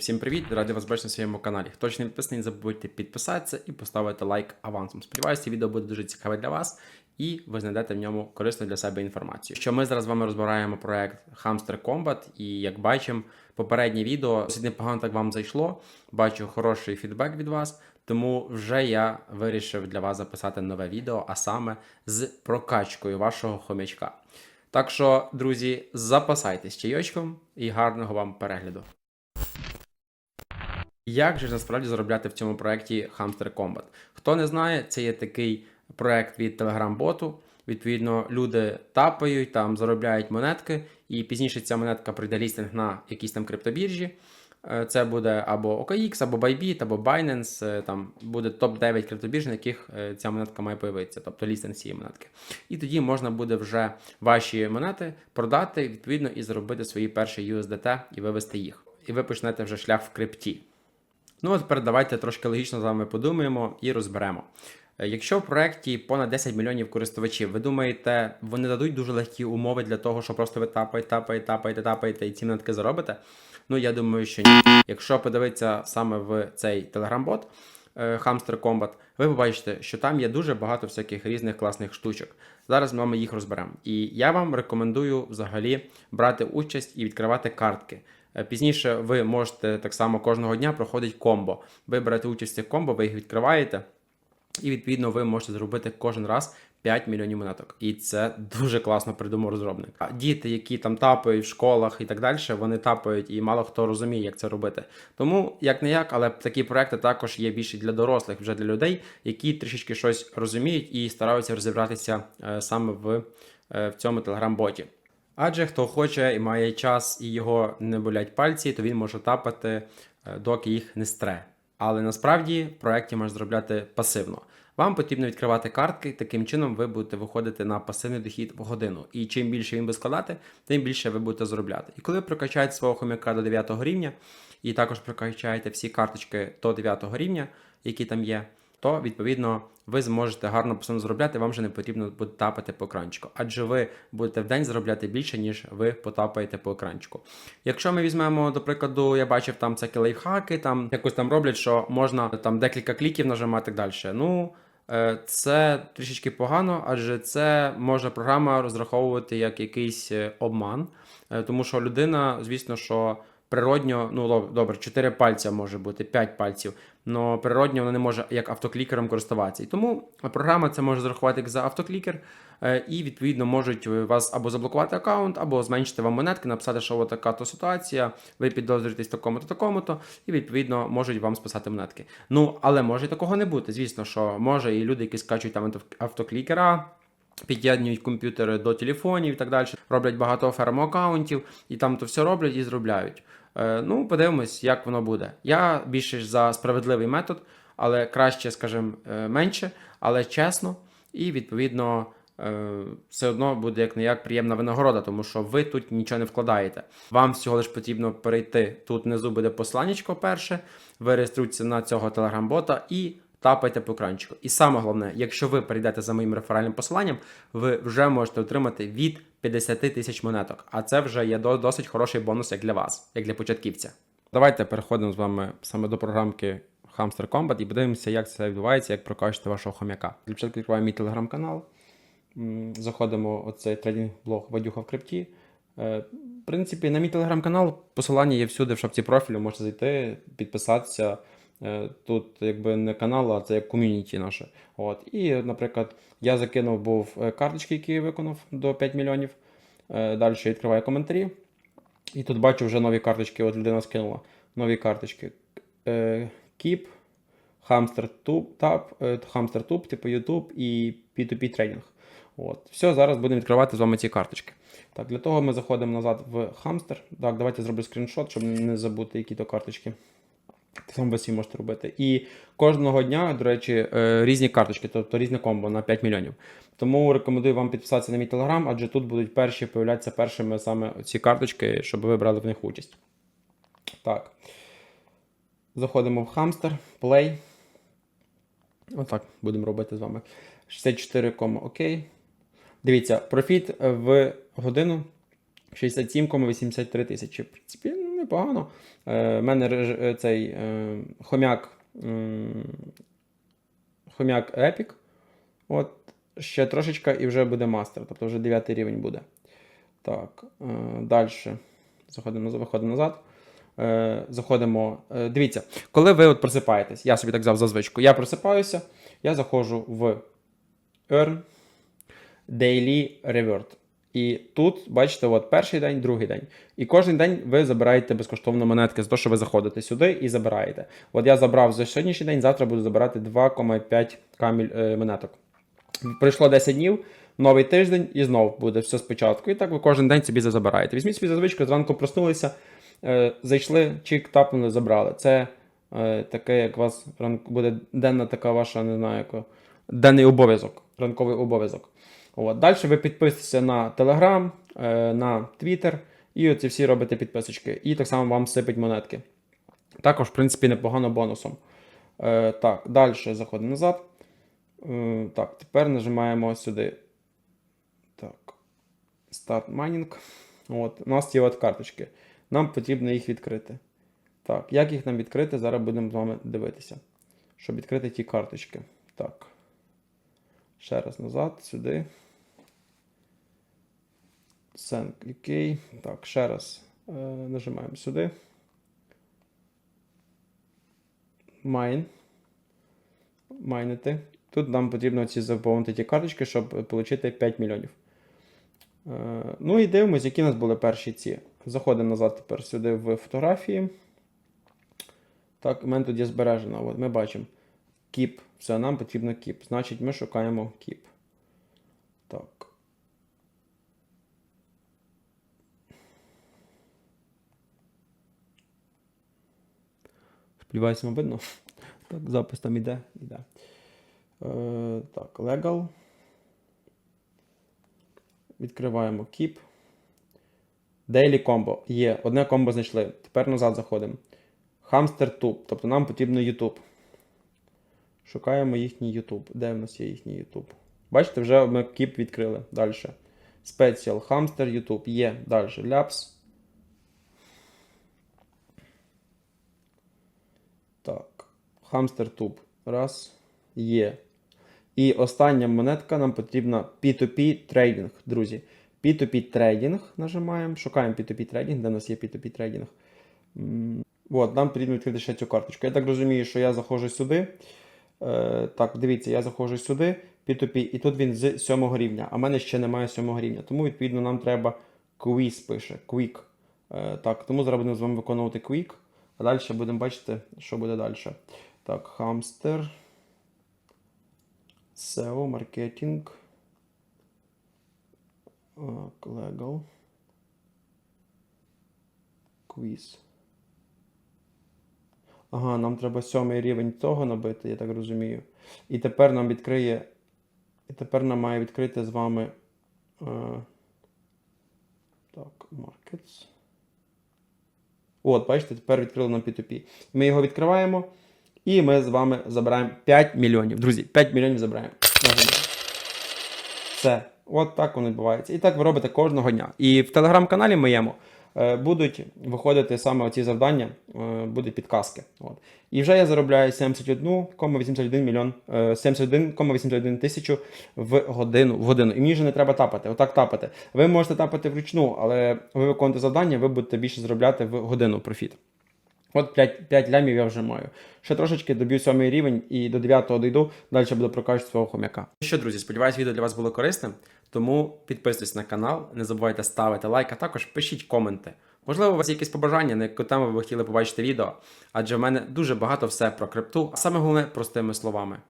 Всім привіт, радий вас бачити на своєму каналі. Хто ще не підписаний, не забудьте підписатися і поставити лайк авансом. Сподіваюся, відео буде дуже цікаве для вас і ви знайдете в ньому корисну для себе інформацію. Що ми зараз з вами розбираємо проект Hamster Combat, і як бачимо, попереднє відео досить непогано так вам зайшло. Бачу хороший фідбек від вас. Тому вже я вирішив для вас записати нове відео, а саме з прокачкою вашого хомячка. Так що, друзі, запасайтесь чайочком і гарного вам перегляду. Як же насправді заробляти в цьому проєкті Hamster Combat? Хто не знає, це є такий проєкт від Telegram-боту. Відповідно, люди тапають, там заробляють монетки, і пізніше ця монетка прийде лістинг на якісь там криптобіржі. Е, Це буде або OKX, або Bybit, або Binance. Е, Там буде топ-9 криптобірж, на яких е, ця монетка має появитися, тобто лістинг цієї монетки. І тоді можна буде вже ваші монети продати відповідно і заробити свої перші USDT і вивести їх. І ви почнете вже шлях в крипті. Ну, от тепер давайте трошки логічно з вами подумаємо і розберемо. Е, Якщо в проєкті понад 10 мільйонів користувачів, ви думаєте, вони дадуть дуже легкі умови для того, що просто ви тапаєте, тапаєте, тапаєте, тапаєте і ці монетки заробите? Ну, я думаю, що ні. Якщо подивитися саме в цей телеграм-бот е, Hamster Combat, ви побачите, що там є дуже багато всяких різних класних штучок. Зараз ми вами їх розберемо. І я вам рекомендую взагалі брати участь і відкривати картки. Е, Пізніше ви можете так само кожного дня проходить комбо. Ви берете участь в цих комбо, ви їх відкриваєте, і відповідно ви можете зробити кожен раз 5 мільйонів монеток. І це дуже класно придумав розробник. А діти, які там тапають в школах і так далі, вони тапають, і мало хто розуміє, як це робити. Тому як не як, але такі проекти також є більше для дорослих, вже для людей, які трішечки щось розуміють і стараються розібратися е, саме в, е, в цьому телеграм-боті. Адже хто хоче і має час, і його не болять пальці, то він може тапати, е, доки їх не стре. Але насправді в проєкті можна зробляти пасивно. Вам потрібно відкривати картки, таким чином ви будете виходити на пасивний дохід в годину. І чим більше він буде складати, тим більше ви будете заробляти. І коли прокачаєте свого хомяка до 9 рівня, і також прокачаєте всі карточки до 9 рівня, які там є, то відповідно ви зможете гарно пасивно заробляти, вам вже не потрібно буде тапати по екранчику, адже ви будете в день заробляти більше, ніж ви потапаєте по екранчику. Якщо ми візьмемо, до прикладу, я бачив там всякі лайфхаки, там якось там роблять, що можна там декілька кліків нажимати так далі. Ну. е, Це трішечки погано, адже це може програма розраховувати як якийсь е, обман, Е, тому що людина, звісно, що природньо, ну добре, 4 пальця може бути, 5 пальців, але природньо вона не може як автоклікером користуватися. І тому програма це може зарахувати як за автоклікер, е, і відповідно можуть е, вас або заблокувати аккаунт, або зменшити вам монетки, написати, що така то ситуація, ви підозрюєтесь такому-то, такому-то, і відповідно можуть вам списати монетки. Ну, але може такого не бути. Звісно, що може і люди, які скачують там автоклікера. Під'єднують комп'ютери до телефонів і так далі, роблять багато ферм аккаунтів, і там то все роблять і зробляють. Е, ну, подивимось, як воно буде. Я більше за справедливий метод, але краще, скажімо, е, менше, але чесно, і відповідно е, все одно буде як не як приємна винагорода, тому що ви тут нічого не вкладаєте. Вам всього лиш потрібно перейти. Тут внизу буде посланнячко перше, ви реєструєтеся на цього телеграм-бота і тапайте по екранчику. І саме головне, якщо ви перейдете за моїм реферальним посиланням, ви вже можете отримати від 50 тисяч монеток. А це вже є досить хороший бонус як для вас, як для початківця. Давайте переходимо з вами саме до програмки Hamster Combat і подивимося, як це відбувається, як прокачати вашого хомяка. Для початку відкриваємо мій телеграм-канал. Заходимо в цей трейдинг-блог Вадюха в крипті. Е, В принципі, на мій телеграм-канал посилання є всюди в шапці профілю, можете зайти, підписатися. Е, Тут якби не канал, а це як ком'юніті наше. От. І, наприклад, я закинув був е, карточки, які я виконав до 5 мільйонів. Е, Далі відкриваю коментарі. І тут бачу вже нові карточки. От людина скинула нові карточки. Keep, Hamster Tube, Tab, Hamster Tube, типу YouTube і P2P трейдинг. От. Все, зараз будемо відкривати з вами ці карточки. Так, для того ми заходимо назад в Hamster. Так, давайте зроблю скріншот, щоб не забути, які то карточки. Само всі можете робити. І кожного дня, до речі, е, різні карточки, тобто різне комбо на 5 мільйонів. Тому рекомендую вам підписатися на мій телеграм, адже тут будуть перші появлятися першими саме ці карточки, щоб ви брали в них участь. Так. Заходимо в Hamster, Play. Отак будемо робити з вами. 64, окей. Дивіться, профіт в годину 67,83 тисячі. В принципі, непогано. Е, мене е, цей е, хомяк. Хомяк Epic. От, ще трошечка і вже буде мастер, тобто вже 9 рівень буде. Так, далі. Заходимо, виходимо назад. Заходимо. Дивіться, коли ви от просипаєтесь, я собі так взяв за звичку. Я просипаюся, я заходжу в Earn Daily Reward. І тут, бачите, от перший день, другий день. І кожен день ви забираєте безкоштовно монетки за те, що ви заходите сюди і забираєте. От я забрав за сьогоднішній день, завтра буду забирати 2,5 каміль е, монеток. Пройшло 10 днів, новий тиждень і знов буде все спочатку. І так ви кожен день собі забираєте. Візьміть собі за зранку проснулися, е, зайшли, чик, тапнули, забрали. Це е, таке, як у вас буде денна така ваша, не знаю, яка, денний обов'язок, ранковий обов'язок. От. Далі ви підписуєтеся на Telegram, е, на Twitter, і оці всі робите підписочки. І так само вам сипить монетки. Також, в принципі, непогано бонусом. Е, так, далі заходимо назад. Е, так, тепер нажимаємо сюди. Так. Start mining. От, у нас є от карточки. Нам потрібно їх відкрити. Так, як їх нам відкрити, зараз будемо з вами дивитися. Щоб відкрити ті карточки. Так. Ще раз назад, сюди. Send UK. Так, ще раз е, нажимаємо сюди. Mine. Майнити. Тут нам потрібно ці заповнити ті карточки, щоб отримати 5 мільйонів. Е, ну і дивимось, які у нас були перші ці. Заходимо назад тепер сюди в фотографії. Так, у мене тут є збережено. От ми бачимо. Keep. Все, нам потрібно keep. Значить, ми шукаємо keep. Так. Сподіваюся, вам видно. Так, запис там іде. іде. Е, так, legal. Відкриваємо keep. Daily combo. Є. Одне комбо знайшли. Тепер назад заходимо. Hamster Tube. Тобто нам потрібно YouTube. Шукаємо їхній YouTube. Де в нас є їхній YouTube? Бачите, вже ми keep відкрили. Далі. Special Hamster YouTube. Є. Далі. Labs. Hamster Tube. Раз. Є. І остання монетка нам потрібна P2P трейдинг, друзі. P2P трейдинг нажимаємо. Шукаємо P2P трейдинг, де у нас є P2P трейдинг. От, нам потрібно відкрити ще цю карточку. Я так розумію, що я заходжу сюди. Е, так, дивіться, я заходжу сюди, P2P, і тут він з 7 рівня, а в мене ще немає 7 рівня. Тому, відповідно, нам треба quiz пише, quick. Е, так, тому зараз будемо з вами виконувати quick, а далі будемо бачити, що буде далі. Так, hamster. SEO, маркетинг. Legal. Quiz. Ага, нам треба сьомий рівень того набити, я так розумію. І тепер нам відкриє. І тепер нам має відкрити з вами. Е, так, Markets. От, бачите, тепер відкрили нам P2P. Ми його відкриваємо. І ми з вами забираємо 5 мільйонів. Друзі, 5 мільйонів забираємо. Все. От так воно відбувається. І так ви робите кожного дня. І в телеграм-каналі моєму е, будуть виходити саме оці завдання, е, будуть підказки. От. І вже я заробляю 71,81 мільйон, е, 71,81 тисячу в годину, в годину. І мені вже не треба тапати. Отак тапати. Ви можете тапати вручну, але ви виконуєте завдання, ви будете більше заробляти в годину профіт. От 5, 5 лямів я вже маю. Ще трошечки доб'ю 7 рівень і до 9 дійду, далі буду прокачувати свого хомяка. Що, друзі, сподіваюсь, відео для вас було корисним. Тому підписуйтесь на канал, не забувайте ставити лайк, а також пишіть коменти. Можливо, у вас є якісь побажання, на яку тему ви хотіли побачити відео, адже в мене дуже багато все про крипту, а саме головне простими словами.